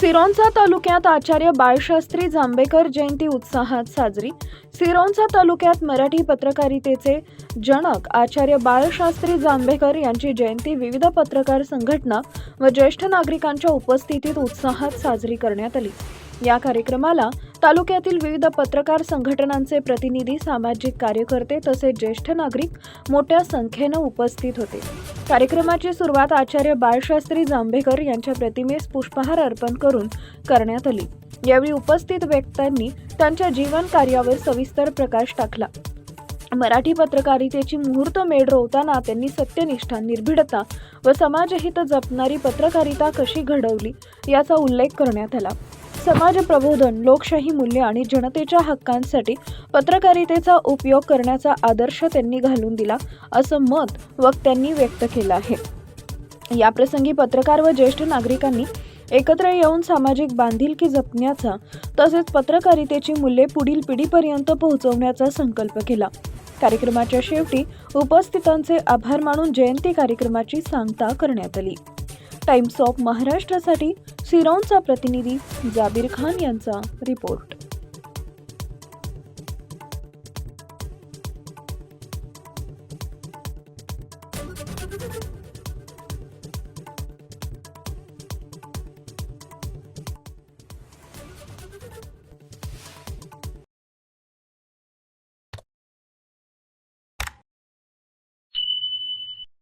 सिरोंचा तालुक्यात आचार्य बाळशास्त्री जांभेकर जयंती उत्साहात साजरी. सिरोंचा तालुक्यात मराठी पत्रकारितेचे जनक आचार्य बाळशास्त्री जांभेकर यांची जयंती विविध पत्रकार संघटना व ज्येष्ठ नागरिकांच्या उपस्थितीत उत्साहात साजरी करण्यात आली. या कार्यक्रमाला तालुक्यातील विविध पत्रकार संघटनांचे प्रतिनिधी सामाजिक कार्यकर्ते तसेच ज्येष्ठ नागरिक मोठ्या संख्येनं उपस्थित होते. कार्यक्रमाची सुरुवात आचार्य बाळशास्त्री जांभेकर यांच्या प्रतिमेस पुष्पहार अर्पण करून करण्यात आली. यावेळी उपस्थित व्यक्त्यांनी त्यांच्या जीवन कार्यावर सविस्तर प्रकाश टाकला. मराठी पत्रकारितेची मुहूर्त मेढ रोवताना त्यांनी सत्यनिष्ठा निर्भीडता व समाजहित जपणारी पत्रकारिता कशी घडवली याचा उल्लेख करण्यात आला. समाज प्रबोधन लोकशाही मूल्य आणि जनतेच्या हक्कांसाठी पत्रकारितेचा उपयोग करण्याचा आदर्श त्यांनी घालून दिला असं मत वक्त्यांनी व्यक्त केलं आहे. याप्रसंगी पत्रकार व ज्येष्ठ नागरिकांनी एकत्र येऊन सामाजिक बांधिलकी जपण्याचा तसेच पत्रकारितेची मूल्ये पुढील पिढीपर्यंत पोहोचवण्याचा संकल्प केला. कार्यक्रमाच्या शेवटी उपस्थितांचे आभार मानून जयंती कार्यक्रमाची सांगता करण्यात आली. टाइम्स ऑफ महाराष्ट्रासाठी सिरोनचा प्रतिनिधी जाबीर खान यांचा रिपोर्ट.